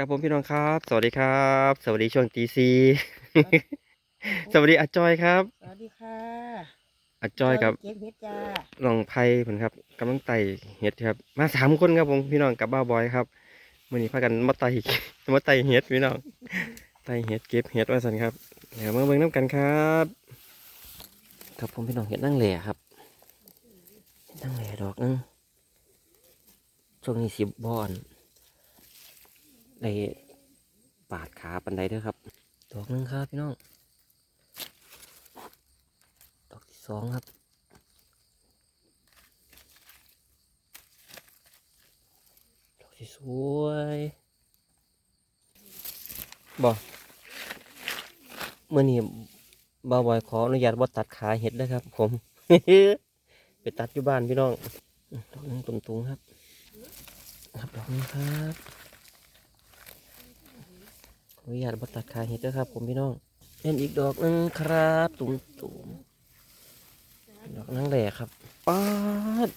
ครับผมพี่น้องครับ สวัสดีครับ สวัสดีช่วงตีซีสวัสดีอาจอยครับสวัสดีค่ะอาจอยกับเก็บเห็ดจ้าน้องไผ่ผมครับกำลังไต่เห็ดครับ มาสามคนครับผมพี่น้องกับบ้าวบอยครับมื่อนี้พากันมาไต่มาไต่เห็ดพี่น้องไต่เห็ดเก็บเห็ดว่าสันครับเดี๋ยวมาเบิ่งน้ำกันครับ ครับผมพี่น้องเห็ดนั่งแหล่ครับเห็ดนั่งแหล่ดอกนึงช่วงนี้สิบบอน ในปาดขาปันไดเด้วยครับ ดอกหนึงครับพี่น้อง ดอกที่สองครับดอกที่สวยบอกเมื่อนี้บาวบอยขออนุญาตว่าตัดขาเห็ดด้วยครับ ผมไปตัดอยู่บ้านพี่น้องดอกนึงตุ่มๆครับ ครับดอกนี้ครับ ออนุญาตว่าตัดขาเห็ดด้วยครับ ผมพี่น้องเป็นอีกดอกหนึงครับตุ่มๆดอกนั่งแหล่ครับป๊าด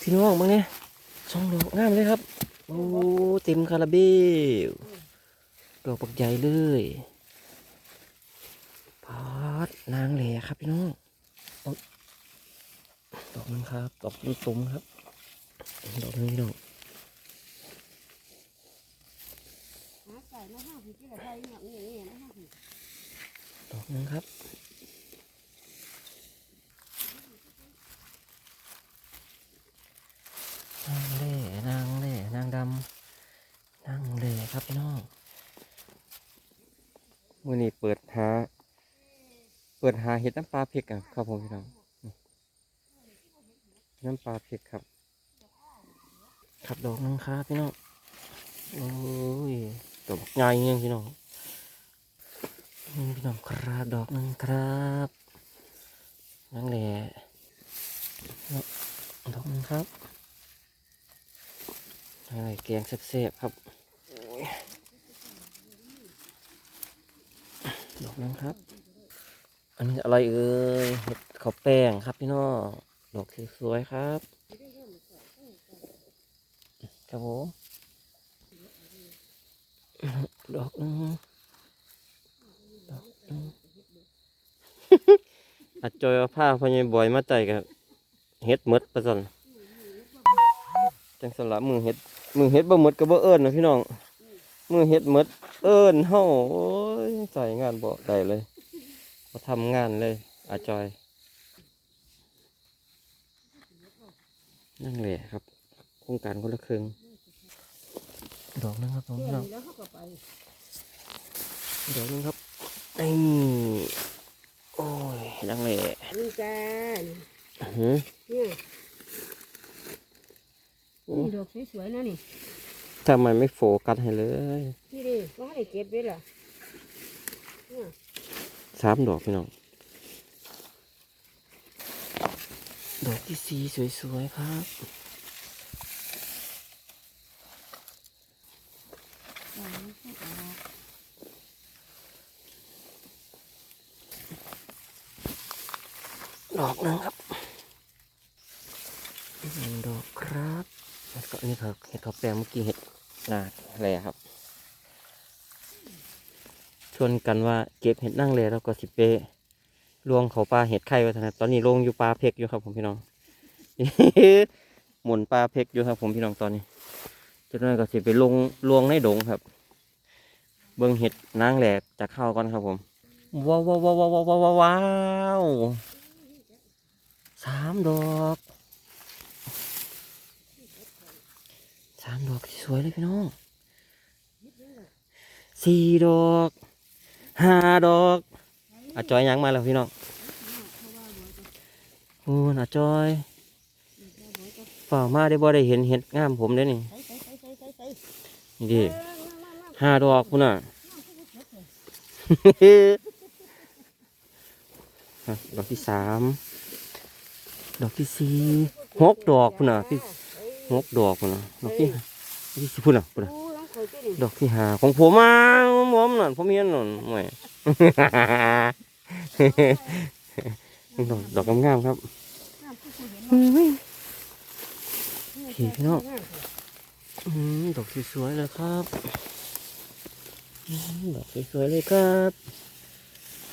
พี่น้องบ้างเนี่ยสองดอกงามเลยครับโอ้เต็มคาราเบลดอกปักใหญ่เลยพาดนางแหล่ครับพี่น้องดอกนึงครับดอกตุ่มๆครับดอกนึงพี่น้อง หาใส่ มาห้าผิดที่ละไทยเนี่ยนี่นี่นะห้าผิดดอกนึงครับนางเล่นางเล่นางดำนางเล่ครับพี่น้องวันนี้เปิดหา เปิดหาเห็ดน้ำปลาเผ็กอะครับผมพี่น้องนี่น้ำปลาเผ็กครับ ครับดอกนึงครับพี่น้องโอ้ย ดอกใหญ่ยังพี่น้องนี่พี่น้องครับดอกหนึงครับนั่นแหละดอกหนึงครับอะไรแกงเสียบๆครับดอกหนึงครับ อันนี้อะไรเอ่ยเห็ดข้าวแป้งครับพี่น้องดอกสวยๆครับครับผม ดอกหนึงอาจอยเอาผ้าพญายบอยมาใจกับเฮ็ดมดประสันจังสละมือเฮ็ดมือเฮ็ดบ่มดก็บ่เอิ้นนะพี่น้องมือเฮ็ดมดเอิ้นเฮาโอ้ยใส่งานบ่ได้เลยมาทำงานเลย อาจอยนั่นแหละครับ โครงการคนละครึ่ง ดอกนึงครับผมเดี๋พี่ยวน้องแล้วเขาก็ไปดอกนึงครับนี่โอ้ยนั่นแหละนี่จ้าอื้อหือเนี่ยนี่ดอกสวยๆนะนี่ทำไมไม่โฟกัสให้เลยนี่ดิว่าให้เก็บไว้ล่ะเนี่ยสามดอกพี่น้องดอกที่สีสวยๆครับ ดอกหนึงครับหนึ่งดอกครับแล้วก็อันนี้ครับเห็ด ข้าวแปลงเมื่อกี้เห็ดนาอะไรครับ ชวนกันว่าเก็บเห็ดนั่งเลยแล้วก็สิเปลวงเขาปลาเห็ดไข่ไว้ทางนั้นตอนนี้ลงอยู่ปลาเพกอยู่ครับผมพี่น้องหมุนปลาเพกอยู่ครับผมพี่น้องตอนนี้จากนั้นก็สิไปลงลวงในดงครับ เบิ้งเห็ดนางแหลกจากข้าวก่อนครับผมว้าวว้าวว้าวว้าวว้าวสามดอก สามดอกสวยเลยพี่น้องสี่ดอกห้าดอกอาจอยยังมาแล้วพี่น้องโอ้อาจอยฝ่ามาได้บ่ได้เห็นเห็ดงามผมเด้นี่นี่ดิห้าดอกคุณน่ะอะดอกที่สามดอกที่สี่หกดอกคุณน่ะพี่ หกดอกคุณน่ะดอกที่ดอกที่สี่พุ่นน่ะพุ่นน่ะโอ้ยน้องเคยตัวนี้ดอกที่ห้าของผมมาผมนั่นผมเห็นนั่นแหม่ดอกดอกงามๆครับน้ำผู้เห็นอืมเนาะพี่น้องอืมดอกสวยๆเลยครับเอืมดอกสวยๆเลยครับ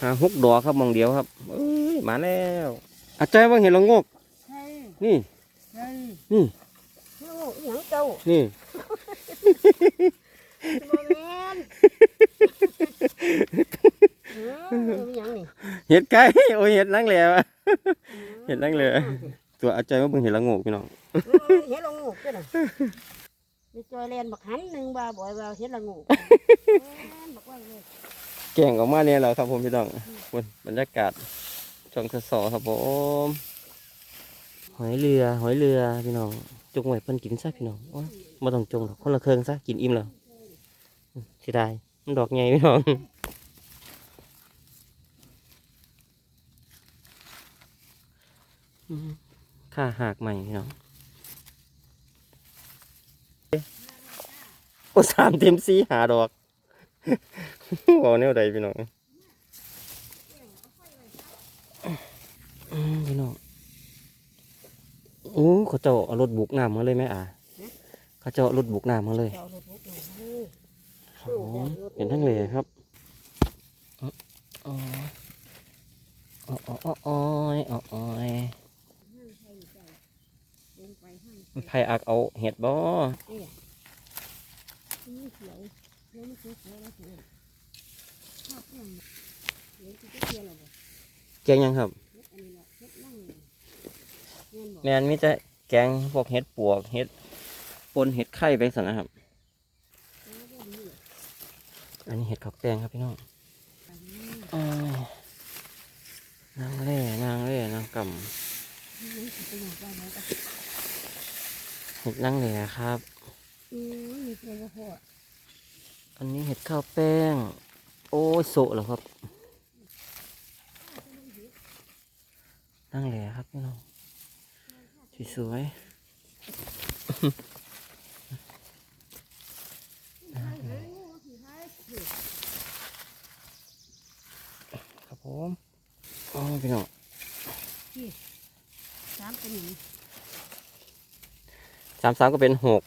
หาหกดอกครับมองเดียวครับเอ้ยมาแล้วอาจารย์ว่าเห็นละโงกใช่นี่ใช่นี่โอ้ยหยัง เจ้านี่บ่แม่นเออมีหยังนี่เห็ดไก่โอ้ยเห็ดนั่งเหลวเห็ดนั่งเหลวตัวอาจารย์ว่าเบิ่งเห็นละโงกพี่น้องเออเฮ็ดละงูเด้อน่ะมีจอยแลนบักหันหนึงว่าบ่อยว่าเฮ็ดละงูแม่นบักไว้เลย แก่งออกมาเนี่ยแล้วครับผมพี่น้องบนบรรยากาศช่องทศครับผมหอยเรือหอยเรือพี่น้อง จงไว้เพิ่นกินซะพี่น้องโอ้ยบ่ต้องจงหรอกคนละเครื่องซะกินอิ่มแล้วเสียดายมันดอกใหญ่พี่น้องค่าหากใหม่พี่น้องโอ้สามเต็มสีหาดอกบอกแนวใดพี่น้องพี่น้อง โอ้เขาเจ้าเอารถบุกน้ำมาเลยไหมอะเขาเจ้าเอารถบุกน้ำมาเลยเจ้ารถบุกนี่ให้โอ้เห็นทั้งเลยครับอ๋ออ๋ออ๋ออ๋ออ๋ออ๋ออ๋อลงไปห้างมันไผอักเอาเห็ดบ่นี่เขียวเขียวมันเขียวเขียวแล้วเขียวชอบเรื่องเขียวที่จะเขียวแล้วบ่แกงยังครับ แมนมนมีแกงพวกเห็ดปวกเห็ดปนเห็ดไข่ไปสันนะครับ อันนี้เห็ดขับแปลงครับพี่น้องอันางเล่นางเล่นางกำมันสิไปอย่างไรเนาะเห็ดนั่งเลยครับอันนี้เห็ดข้าวแป้ง โอ้โซะแล้วครับนั่งเลยครับพี่น้อง สวยๆครับผมโอ้ยพี่น้องสามเป็นหยังสามสามก็เป็นหก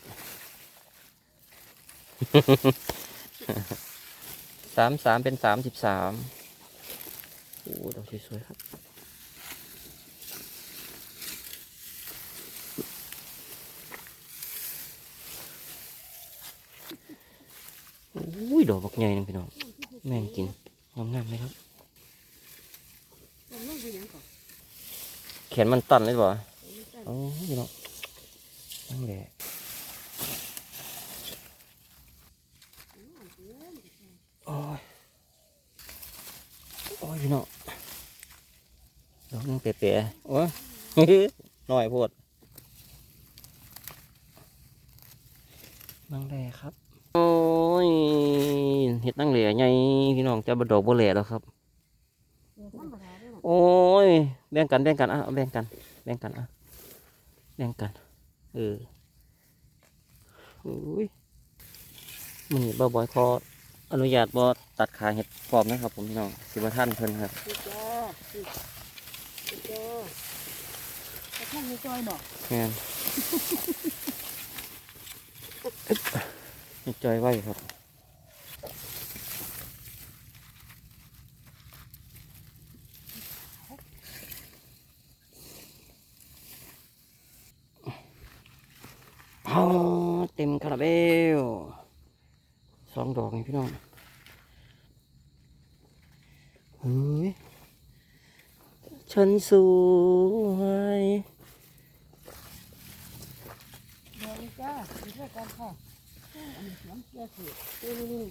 สามสามเป็นสามสิบสามโอ้ดอกสวยๆครับ อุ้ย ดอกบักใหญ่นึงพี่น้องแม่งกินงามๆไหมครับแขนมันตันเลยบ่โอ้พี่น้องนั่งแหละโอ้ยโอ้ยพี่น้องดอกนึงเป๋ๆโอ้ยน้อยโพดนั่งแหล่ครับ โอ้ย เห็ดนั่งแหล่ใหญ่พี่น้องจะบดอกบ่แหล่แล้วครับเดี๋ยวธรรมดาเด้อน่ะโอ้ยแบ่งกันแบ่งกันอะเอาแบ่งกันแบ่งกันอะแบ่งกัน เอออุ้ยมันนี่บ่บอยขออนุญาตบ่ตัดขาเห็ดปลอมนะครับ ผมพี่น้องสิบท่านเพิ่นครับสิจ้าสิสิจ้าแต่ท่านไม่จอยบอกแม่นนี่จอยไว้ครับอ๋อเต็มคาราเบลสองดอกนี่พี่น้องเฮ้ยฉันสวยเดี๋ยวนี้จ้ามีเพื่อกันค่ะนนี้เสียงเสียสินี่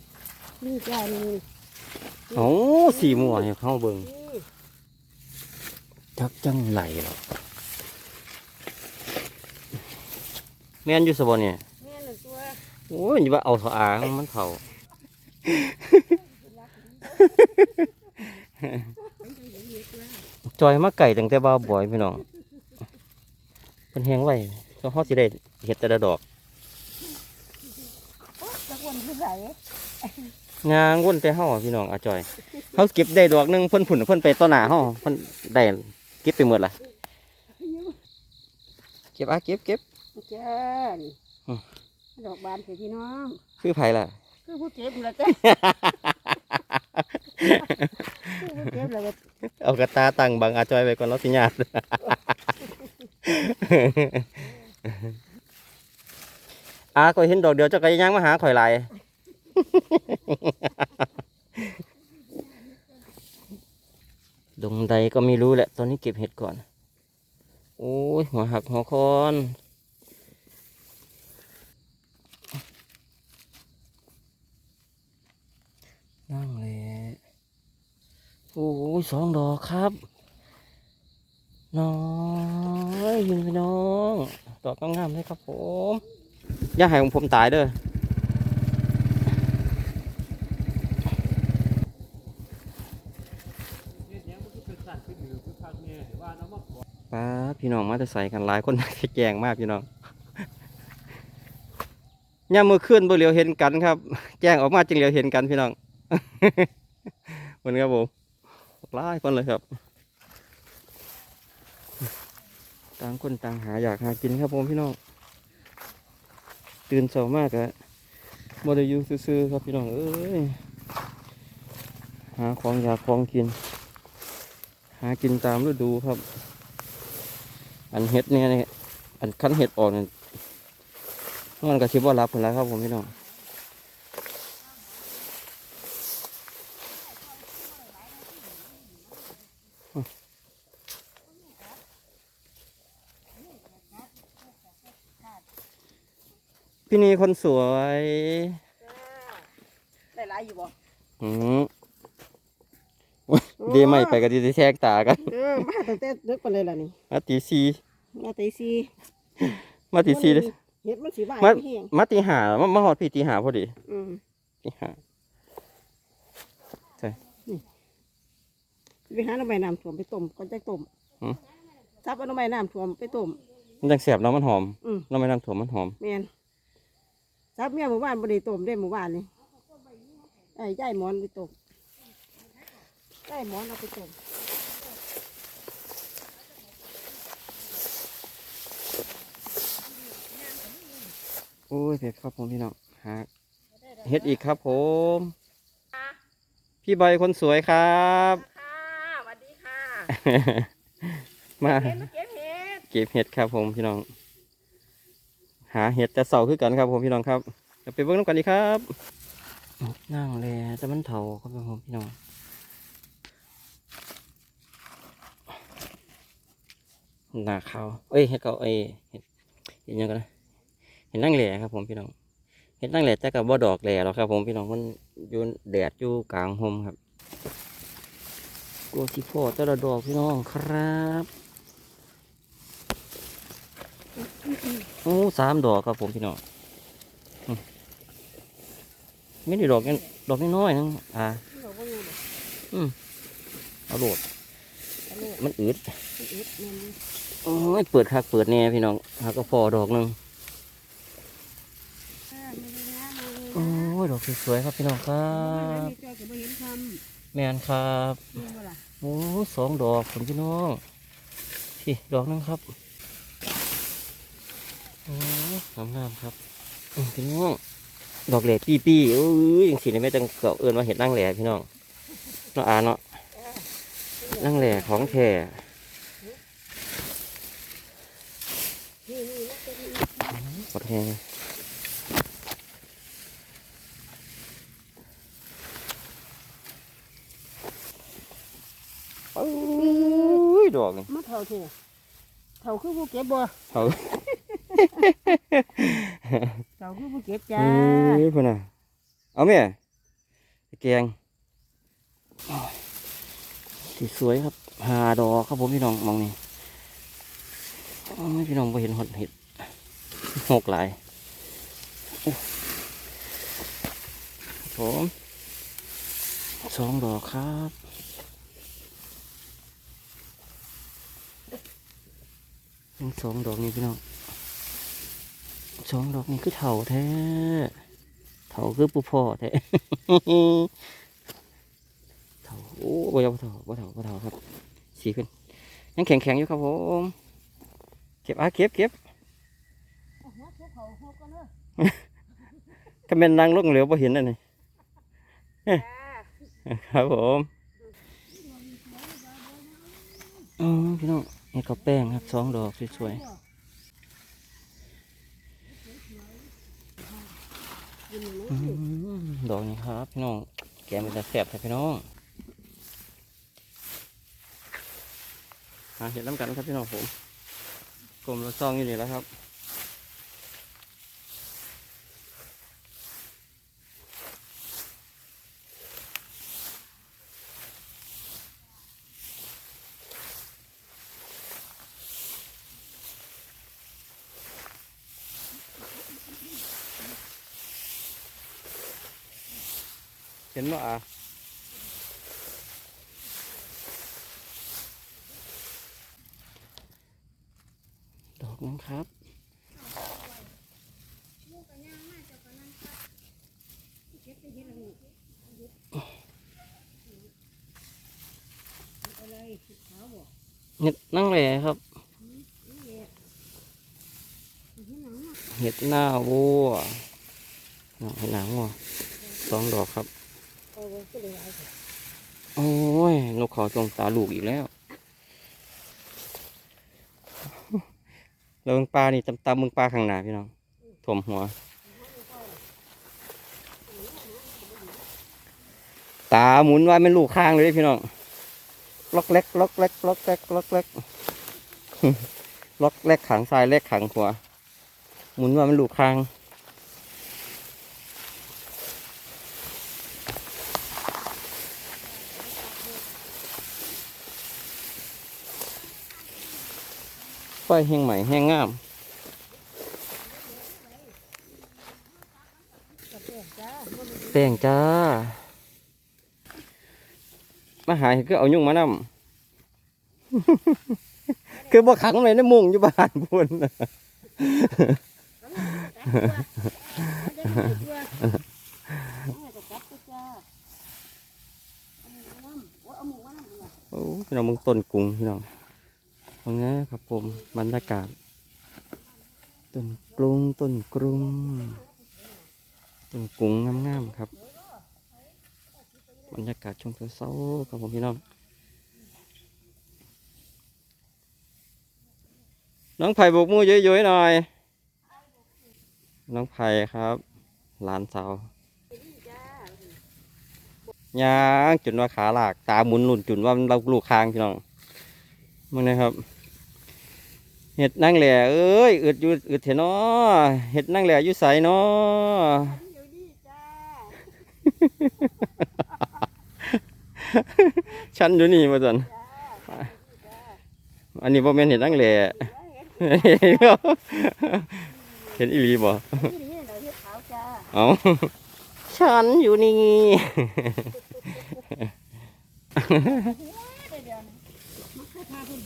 นี่จ้านี่โอ้สีม่วงเข้าเบิ่งจักจังไหลหรอแม่นอยู่สบเนี่ย โอ้ยอย่าว่าเอาเถอามันเถาจอยมาไก่ตั้งแต่บ่าวบ่อยพี่น้องเป็นแหงไว้ก็ฮอดสิได้เห็ดแต่ละดอกโอ๊ยตะวันคือไหนงางวนแต่เฮาอพี่น้องอาจอยเฮาเก็บได้ดอกหนึงเพิ่นผุนเพิ่นไปต้นหนาเฮาเพิ่นได้เก็บไปหมดละเก็บอะเก็บเก็บจ้า ดอกบานใส่พี่น้อง คือไผล่ะก็คือผู้เก็บเหรอจ้ะคือผู้เก็บเหรอเอากระตาตั้งบังอาจอยไว้ก่อนเนาะสิญาติ อาข่อยเห็นดอกเดียวเจ้าก็ยังมาหาข่อยหลาย ดงใดก็ไม่รู้แหละ ตอนนี้เก็บเห็ดก่อน โอ้ยหัวหักหัวคอน นั่งเลยโอ้ยสองดอกครับ น้อยยินพี่น้อง ดอกงามๆเลยครับผมย่าให้ของผมตายเด้อป้าพี่น้องมาจะใส่กันหลายคนแจงมากพี่น้องย่ามมือขึ้นบ่เหลียวเห็นกันครับ แจ้งออกมาจึงเหลียวเห็นกันพี่น้อง มันครับผมหลายคนเลยครับ ต่างคนต่างหาอยากหากินครับผมพี่น้อง ตื่นเช้ามากอะบ่ได้อยู่ซื่อๆครับพี่น้องเอ้ย หาของอยากของกิน หากินตามฤดูครับ อันเห็ดเนี่ยอันคั้นเห็ดออกเนี่ยมันก็ชิบว่ารับผลแล้วครับผมพี่น้อง พี่นีคนสวยได้หลายอยู่บ่อืมดีไม่ไปกันดีแทกตากันเออมาตั้งแต่ดึกไปเลยล่ะนี่มาตีสีมาตีสี่มาตีสีเลยเห็ดมันสีบ่ายมาเฮียงมาตีหามามาหอดพี่ตีหาพอดีอืมตีหาไปหาหน้ำใบน้ำถ่วมไปต้มก่อนจะต้มซับเอาหน้ำใบน้ำถ่วมไปต้มมันจังแสบเนาะมันหอมอืมเราไม่น้ำถั่วมันหอมแมน ซับเมียหมู่บ้านบริต้มได้หมู่บ้านนี่ไอ้ย่ายหมอนไปต้มย่ายหมอนเอาไปต้มโอ้ยเผ็ดครับผมพี่น้องหาเฮ็ดอีกครับผม พี่ใบคนสวยครับค่ะสวัสดีค่ะ มาเห็ดมาเก็บเห็ด เก็บเห็ดครับผมพี่น้อง หาเห็ดจะเสาคือกันครับผมพี่น้องครับเดี๋ยวไปเบิ่งน้ำกันดีครับนั่งแลแต่มันเถาครับผมพี่น้องหนาเขาเอ้ยเห็ดเขาเอ้ยเห็ดเห็ดยังกันนะเห็ดนั่งแหล่ครับผมพี่น้องเห็ดนั่งแหล่แต่กับบ่ดอกแหล่หรอกครับผมพี่น้องมันอยู่แดดอยู่กลางห่มครับกลัวที่พ่อแต่ละดอกพี่น้องครับ โอ้สามดอกครับผมพี่น้องอืมไม่ได้ดอกกันดอกน้อยๆนึงอ่าเราก็อยู่เลยเอาโหลดอันนี้มันอืดเอ็ดแมนโอ้ยเปิดคักเปิดแน่พี่น้องหาก็พอดอกหนึงอ่าไม่ได้นะมาเลยโอ้ยดอกสวยๆครับพี่น้องครัโอ้ยบมีเจ้าก็บ่เห็นทแมนครับำนี่บ่ล่ะโอ้ยสองดอกผมพี่น้องพี่ดอกหนึงครับ โอ้ยงามๆครับอืมพี่น้องดอกแหล่ปี้ๆโอ้ยยังสีนี่ไม่ต้องเกาเอินว่าเห็ดนั่งแหล่พี่น้องเนาะอ่าเนาะนั่งแหล่ของแท้นี่นี่นะเป็นกดแหงโอ้ยดอกนี่มาเท่าเท่าเท่าคือผู้เก็บบ่เอา เท่าคือผู้เก็บจ้าเฮ้ยพ่นน่ะเอาแม่แกงสีสวยครับหาดอกครับผมพี่น้องมองนี่พี่น้องไ่เห็นหดเห็ดหกหลายผมสองดอกครับยังสองดอกนี่พี่น้อง สองดอกนี่คือเถาแท้เถาคือปูพ่อแท้เถาโอ้บ่ยาวเถาบ่เถาบ่เถาครับสีขึ้นยังแข็งแข็งอยู่ครับผมเก็บอะเก็บเก็บก็เขาหัวก็เนอะก็เป็นนางลงเหลวพอเห็นนั่นนี่ครับผมอ๋อพี่น้องนี่ก็แป้งครับสองดอกสวยๆอืม ดอกนี้ครับพี่น้อง แกมันจะแซ่บแต่พี่น้องเห็นน้ำกันครับพี่น้องผมกลมละซองอยู่นี่แล้วครับ นว่อะดอกนึงครับเห็ดนั่งเลยครับ เห็ดหน้าวัวเห็ดหน้าวัวสองดอกครับ โอ้ย นกเขาจงตาลูกอีกแล้วแล้วมึงปลานี่ตำตำมึงปลาข้างหน้าพี่น้องถ่มหัว ตาหมุนว่าเป็นลูกข้างเลยพี่น้อง ล็อกเล็ก ล็อกเล็ก ล็อกเล็ก ล็อกเล็ก ล็อกเล็กขังซ้ายเล็กขังขวา หมุนว่ามันลูกข้าง ไฟแห้งใหม่แห้งงามแป้งจ้า มาหาเห็ดก็เอายุ่งมานำคือบ่ขังไว้ในมุงอยู่บ้านพุ่นน่ะโอ้พี่น้องมึงต้นกรุงพี่น้อง ตรงนี้ครับผมบรรยากาศต้นกรุงต้นกรุงต้นกรุงงามๆครับบรรยากาศช่วงเช้าๆครับผมพี่น้อง น้องไผ่บกมือเยอะๆหน่อย น้องไผ่ครับ หลานสาวยางจุนว่าขาหลาก ตาหมุนหลุนจุนว่าเราลูกคางพี่น้องมึงนะครับ เห็ดนั่งแหล่เอ้ยอึดอยู่อึดเถอะเนาะเห็ดนั่งแหล่อยู่ใสเนาะฉันอยู่นี่มาจนอันนี้บ่แม่นเห็ดนั่งแหล่เห็นอีหลีบ่เอาฉันอยู่นี่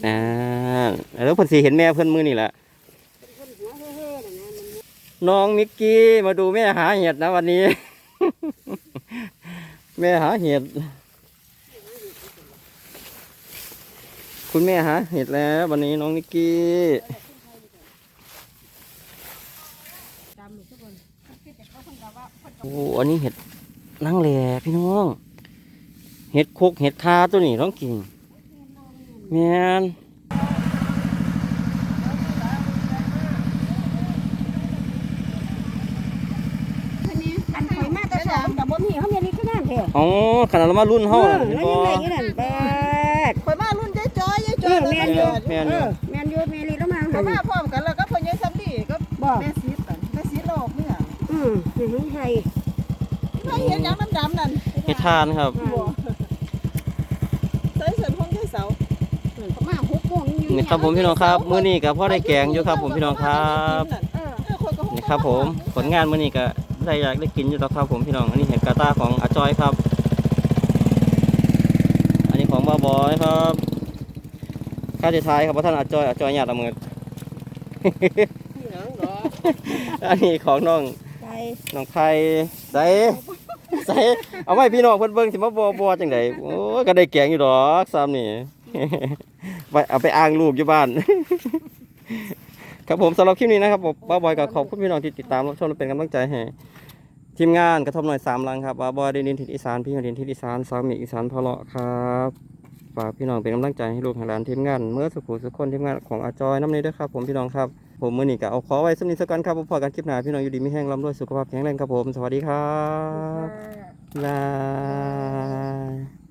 อ่าแล้วเพิ่นสิเห็นแม่เพิ่นมือนี่แหละน้องมิกกี้มาดูแม่หาเห็ดนะวันนี้ แม่หาเห็ด คุณแม่หาเห็ดแล้ว วันนี้น้องนิกกี้โอ้อันนี้เห็ดนั่งแหล่พี่น้อง เห็ดโคกเห็ดคาตัวนี้ต้องกิน แมนกันข่อยมาแต่สามแต่บ่มีเขาเมียนี่คือนั่นแท้อ๋อขนาดเรามารุ่นเอเฮาอน่ะแล้วเห็นยับ่งไงอยู่นั่นแปด ข่อยมารุ่นยายจอยยายจเออยอแม่นอยู่ แม่นเออยู่อแม่นอยู่แม่ลีแล้วมาข่อยมาพร้อมกันแล้วก็พ่อใหญ่ซัมดีก็บอกแม่ซีดนั่นแม่ซีดโลกเนี่ยอืมนี่ของไทยใครเห็นหยังดำๆนั่นเห็ดทานครับบ่ใส่เส้นของยายเสา เขามาหกโมงอยู่ นี่ครับผมพี่น้องครับมื้อนี้ก็พอได้แกงอยู่ครับ ผมพี่น้องครับเออเออข่อยก็นี่ครับผมผลงานมื้อนี้ก็ได้อยากได้กินอยู่แล้วครับผมพี่น้องอันนี้เห็ดกาตาของอาจอยครับ อันนี้ของบาบอยครับค่าจะทายครับเพราะท่านอาจอยอาจอยหยาดเอามืออันนี้ของน้องใจน้องไผ่ใส่ใส่เอาไว้พี่น้องเพิ่นเบิ่งสิมาบ่บ่จังไดโอ้ยก็ได้แกงอยู่ดอกซ้ำนี่ ไปเอาไปอ้างลูกอยู่บ้าน ครับผมสำหรับคลิปนี้นะครับผมบ้าบอยก็ขอบคุณพี่น้องที่ติดตามรับชมและเป็นกำลังใจให้ทีมงานกระทบหน่อยสามลังครับว่าบอยดินดินทิศอีสานพี่ของดินทิศอีสานสาวมีอีสานพะเลาะครับฝากพี่น้องเป็นกำลังใจให้ลูกให้หลานทีมงานเมื่อสุขุสุขคนทีมงานของอาจอยน้ำนี้ด้วยครับผมพี่น้องครับผมมือนี้ก็เอาขอไว้สำนิทสักกันครับผมพอกันคลิปหน้าพี่น้องอยู่ดีไม่แห้งร่ำรวยสุขภาพแข็งแรงครับผม สวัสดีครับค่ะบ๊ายบาย